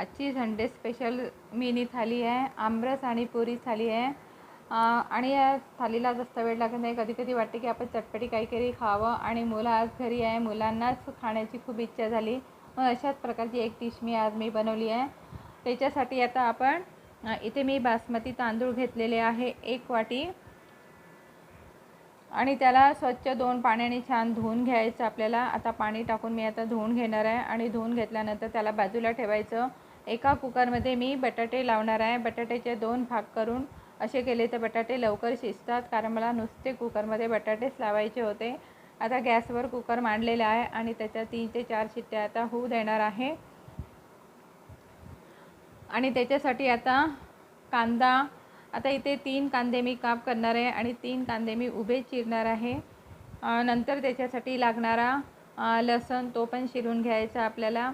आजची Sunday special mini थाली आहे आमरस आणि पुरी थाली आहे. आणि या थालीला जास्त वेळ लागत नाही. कधी कधी वाटते की आपण चटपटी काहीतरी खावं आणि मुलं आज घरी आहे. मुलांनाच खाण्याची खूप इच्छा झाली. मग अशाच प्रकारची एक डिश मी आज मी बनवली आहे. त्याच्यासाठी आता आपण इथे मी बासमती तांदूळ घेतलेले आहे एक वाटी. आणि त्याला स्वच्छ दोन पाण्याने छान धुवून घ्यायचं आपल्याला. आता पाणी टाकून मी आता धुवून घेणार आहे. आणि धुवून घेतल्यानंतर त्याला बाजूला ठेवायचं. एका कुकरमध्ये मी बटाटे लावणार आहे. बटाट्याचे दोन भाग करून असे केले तर बटाटे लवकर शिजतात कारण मला नुसते कुकरमध्ये बटाटेच लावायचे होते. आता गॅसवर कुकर मांडलेला आहे आणि त्याच्या तीन ते चार शिट्ट्या आता होऊ देणार आहे. आणि त्याच्यासाठी आता कांदा आता इथे तीन कांदे मी काप करणार आहे आणि तीन कांदे मी उभे चिरणार आहे. नंतर त्याच्यासाठी लागणारा लसण तो पण शिरून घ्यायचा आपल्याला.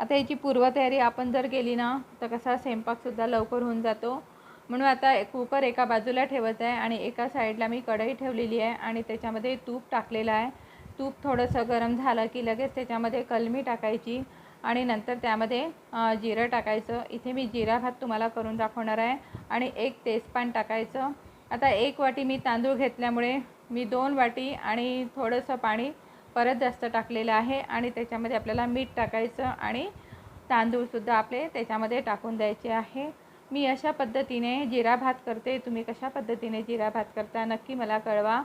आता याची पूर्वतयारी आपण जर केली ना तर कसा स्वयंपाकसुद्धा लवकर होऊन जातो. म्हणून आता एक कुकर एका बाजूला ठेवत आहे आणि एका साईडला मी कढई ठेवलेली आहे आणि त्याच्यामध्ये तूप टाकलेलं आहे. तूप थोडंसं गरम झालं की लगेच त्याच्यामध्ये कलमी टाकायची आणि नंतर त्यामध्ये जिरं टाकायचं. इथे मी जिरा भात तुम्हाला करून दाखवणार आहे आणि एक तेजपान टाकायचं. आता एक वाटी मी तांदूळ घेतल्यामुळे मी दोन वाटी आणि थोडंसं पाणी परत जास्त टाकलेलं आहे आणि त्याच्यामध्ये आपल्याला मीठ टाकायचं आणि तांदूळसुद्धा आपले त्याच्यामध्ये टाकून द्यायचे आहे. मी अशा पद्धतीने जिरा भात करते. तुम्ही कशा पद्धतीने जिरा भात करता नक्की मला कळवा.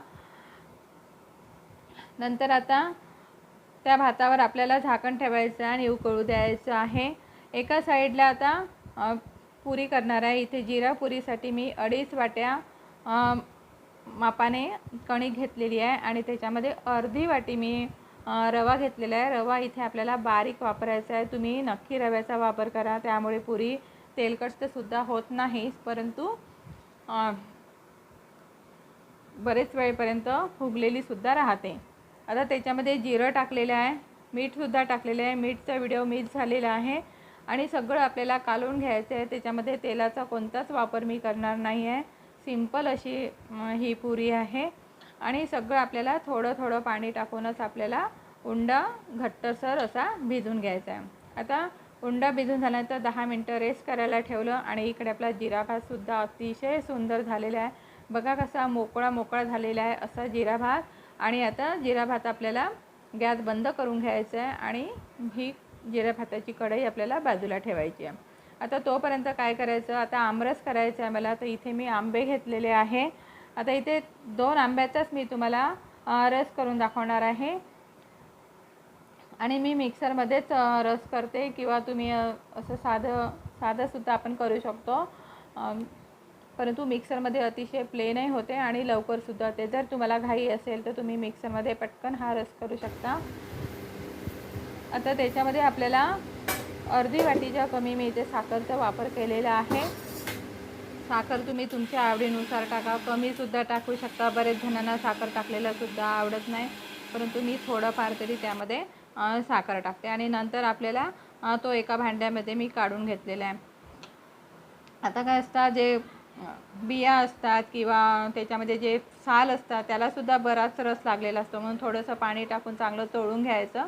नंतर आता त्या भातावर आपल्याला झाकण ठेवायचं आहे आणि उकळू द्यायचं आहे. एका साईडला आता पुरी करणार आहे. इथे जिरा पुरीसाठी मी अडीच वाट्या मापाने कणिक घेतलेली आहे आणि त्याच्यामध्ये अर्धी वाटी मी रवा घेतलेला आहे. रवा इथे आपल्याला बारीक वापरायचा आहे. तुम्ही नक्की रव्याचा वापर करा. त्यामुळे पुरी तेलकटसुद्धा होत नाही परंतु बरेच वेळपर्यंत फुगलेलीसुद्धा राहते. आता त्याच्यामध्ये जिरं टाकलेलं आहे. मीठसुद्धा टाकलेलं आहे. मीठचा व्हिडिओ मीठ झालेला आहे. आणि सगळं आपल्याला कालवून घ्यायचं आहे. त्याच्यामध्ये तेलाचा कोणताच वापर मी करणार नाही आहे. सिंपल अशी ही पुरी आहे. आणि सगळं आपल्याला थोडं थोडं पाणी टाकूनच आपल्याला उंडा घट्टसर असा भिजून घ्यायचा आहे. आता उंडा भिजून झाल्यानंतर दहा मिनटं रेस्ट करायला ठेवलं आणि इकडे आपला जिरा भातसुद्धा अतिशय सुंदर झालेला आहे. बघा कसा मोकळा मोकळा झालेला आहे असा जिरा भात आणि आता जिरा भात आपल्याला गॅस बंद करून घ्यायचा आहे आणि ही जिरा भाताची कढई आपल्याला बाजूला ठेवायची आहे. आता तोपर्यंत काय करायचं? आता आमरस करायचं आहे मला. तर इथे मी आंबे घेतलेले आहे. आता इथे दोन आंब्याचाच मी तुम्हाला रस करून दाखवणार आहे. आणि मी मिक्सरमध्येच रस करते किंवा तुम्ही असं साधं साधंसुद्धा आपण करू शकतो. परंतु मिक्सरमध्ये अतिशय प्लेनही होते आणि लवकरसुद्धा होते जर तुम्हाला घाई असेल तर तुम्ही मिक्सरमध्ये पटकन हा रस करू शकता. आता त्याच्यामध्ये आपल्याला अर्धी वाटीच्या कमी मी इथे साखरचा वापर केलेला आहे. साखर तुम्ही तुमच्या आवडीनुसार टाका. कमीसुद्धा टाकू शकता. बरेच जणांना साखर टाकलेलंसुद्धा आवडत नाही. परंतु मी थोडंफार तरी त्यामध्ये साखर टाकते. आणि नंतर आपल्याला तो एका भांड्यामध्ये मी काढून घेतलेला आहे. आता काय असतात जे बिया असतात किंवा त्याच्यामध्ये जे साल असतात त्यालासुद्धा बराच रस लागलेला असतो. म्हणून थोडंसं पाणी टाकून चांगलं तोळून घ्यायचं.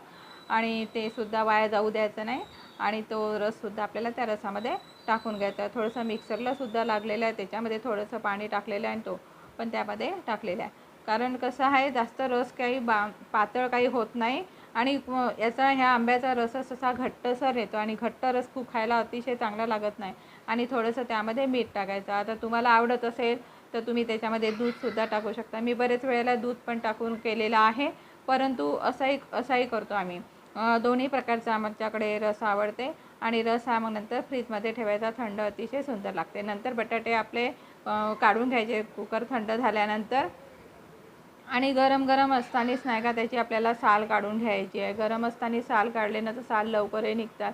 आणि ते सुद्धा वाया जाऊ द्यायचं नाही. आणि तो रससुद्धा आपल्याला त्या रसामध्ये टाकून घ्यायचा आहे. थोडंसं मिक्सरला सुद्धा लागलेलं आहे. त्याच्यामध्ये थोडंसं पाणी टाकलेलं आहे आणि तो पण त्यामध्ये टाकलेला आहे. कारण कसं आहे जास्त रस काही बा पातळ काही होत नाही. आणि याचा ह्या आंब्याचा रसच असा घट्टसर येतो आणि घट्ट रस खूप खायला अतिशय चांगला लागत नाही. आणि थोडंसं त्यामध्ये मीठ टाकायचं. आता तुम्हाला आवडत असेल तर तुम्ही त्याच्यामध्ये दूधसुद्धा टाकू शकता. मी बरेच वेळेला दूध पण टाकून केलेलं आहे. परंतु असाही असाही करतो आम्ही. दोन्ही प्रकारचा आमच्याकडे रस आवडते आणि रस हा मग नंतर फ्रीजमध्ये ठेवायचा थंड अतिशय सुंदर लागते. नंतर बटाटे आपले काढून घ्यायचे कुकर थंड झाल्यानंतर. आणि गरम गरम असतानाच नाही का त्याची आपल्याला साल काढून घ्यायची आहे. गरम असताना साल काढले ना तर साल लवकरही निघतात.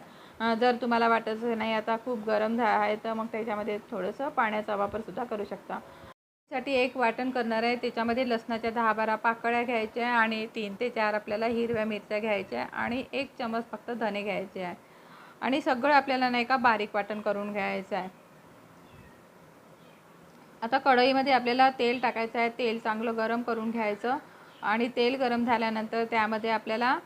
जर तुम्हाला वाटत नाही आता खूप गरम झा आहे तर मग त्याच्यामध्ये थोडंसं पाण्याचा वापरसुद्धा करू शकता. साठी एक वाटण करणार आहे. त्याच्यामध्ये लसणाच्या दहा बारा पाकळ्या घ्यायच्या आहे आणि तीन ते चार आपल्याला हिरव्या मिरच्या घ्यायच्या आहे आणि एक चमच फक्त धने घ्यायचे आहे. आणि सगळं आपल्याला नाही का बारीक वाटण करून घ्यायचं आहे. आता कढईमध्ये आपल्याला तेल टाकायचं आहे. तेल चांगलं गरम करून घ्यायचं आणि तेल गरम झाल्यानंतर त्यामध्ये आपल्याला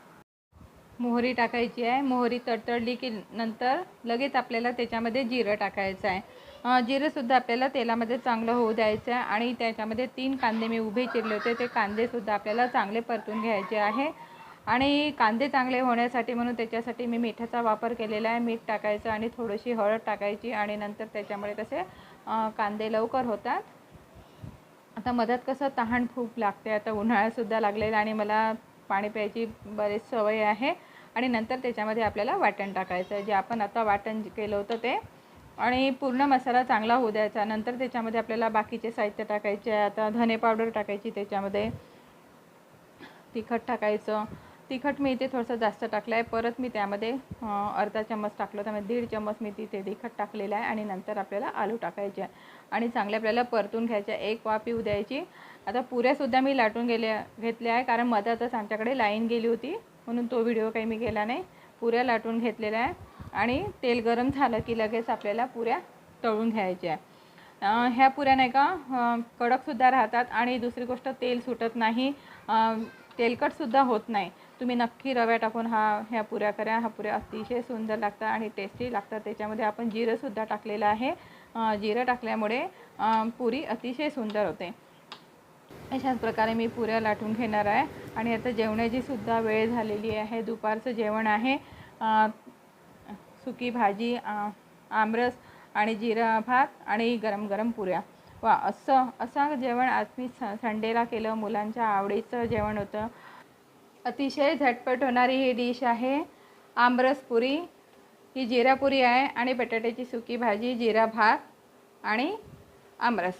मोहरी टाकायची आहे. मोहरी तडतडली की नंतर लगेच आपल्याला त्याच्यामध्ये जिरं टाकायचं आहे. जिरंसुद्धा आपल्याला तेलामध्ये चांगलं होऊ द्यायचं आहे आणि त्याच्यामध्ये तीन कांदे मी उभे चिरले होते. ते कांदेसुद्धा आपल्याला चांगले परतून घ्यायचे आहे. आणि कांदे चांगले होण्यासाठी म्हणून त्याच्यासाठी मी मिठाचा वापर केलेला आहे. मीठ टाकायचं आणि थोडीशी हळद टाकायची आणि नंतर त्याच्यामुळे कसे कांदे लवकर होतात. आता मधात कसं तहान खूप लागते. आता उन्हाळ्यासुद्धा लागलेला आणि मला पाणी प्यायची बरीच सवय आहे. आणि नंतर त्याच्यामध्ये आपल्याला वाटण टाकायचं आहे. जे आपण आता वाटण केलं होतं ते आणि पूर्ण मसाला चांगला होऊ द्यायचा. नंतर त्याच्यामध्ये आपल्याला बाकीचे साहित्य टाकायचे आहे. आता धने पावडर टाकायची त्याच्यामध्ये. तिखट टाकायचं. तिखट मी इथे थोडंसं जास्त टाकलं आहे. परत मी त्यामध्ये अर्धा चम्मच टाकलं. त्यामध्ये दीड चम्मच मी तिथे तिखट टाकलेलं आहे. आणि नंतर आपल्याला आलू टाकायचे आहे. आणि चांगले आपल्याला परतून घ्यायचे आहे. एक वाफ येऊ द्यायची. आता पुऱ्यासुद्धा मी लाटून गेल्या घेतल्या आहे. कारण मधातच आमच्याकडे लाईन गेली होती. म्हणून तो व्हिडिओ काही मी केला नाही. पुऱ्या लाटून घेतलेल्या आहे. आणि तेल गरम झालं की लगेच आपल्याला पुऱ्या तळून घ्यायच्या. ह्या पुऱ्या नाही का कडकसुद्धा राहतात आणि दुसरी गोष्ट तेल सुटत नाही. तेलकटसुद्धा होत नाही. तुम्ही नक्की रव्या टाकून हा ह्या पुऱ्या करा. हा पुऱ्या अतिशय सुंदर लागतात आणि टेस्टी लागतात. त्याच्यामध्ये आपण जिरंसुद्धा टाकलेलं आहे. जिरं टाकल्यामुळे पुरी अतिशय सुंदर होते. अशाच प्रकारे मी पुऱ्या लाटून घेणार आहे. आणि आता जेवणाची सुद्धा वेळ झालेली आहे. दुपारचं जेवण आहे. सुकी भाजी आमरस आणि जिरा भात आणि गरम गरम पुऱ्या. वा असं असं जेवण आज मी स संडेला केलं. मुलांच्या आवडीचं जेवण होतं. अतिशय झटपट होणारी ही डिश आहे आमरस पुरी. ही जिरापुरी आहे आणि बटाट्याची सुकी भाजी जिरा भात आणि आमरस.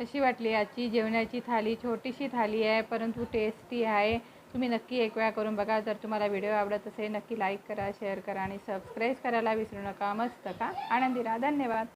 कशी वाटली आजची जेवणाची थाली? छोटीशी थाली आहे परंतु टेस्टी आहे. तुम्ही नक्की एक वेळा करून बघा. जर तुम्हाला व्हिडिओ आवडत असेल नक्की लाईक करा शेअर करा आणि सबस्क्राईब करायला विसरू नका. मस्त का? आनंदी राहा धन्यवाद.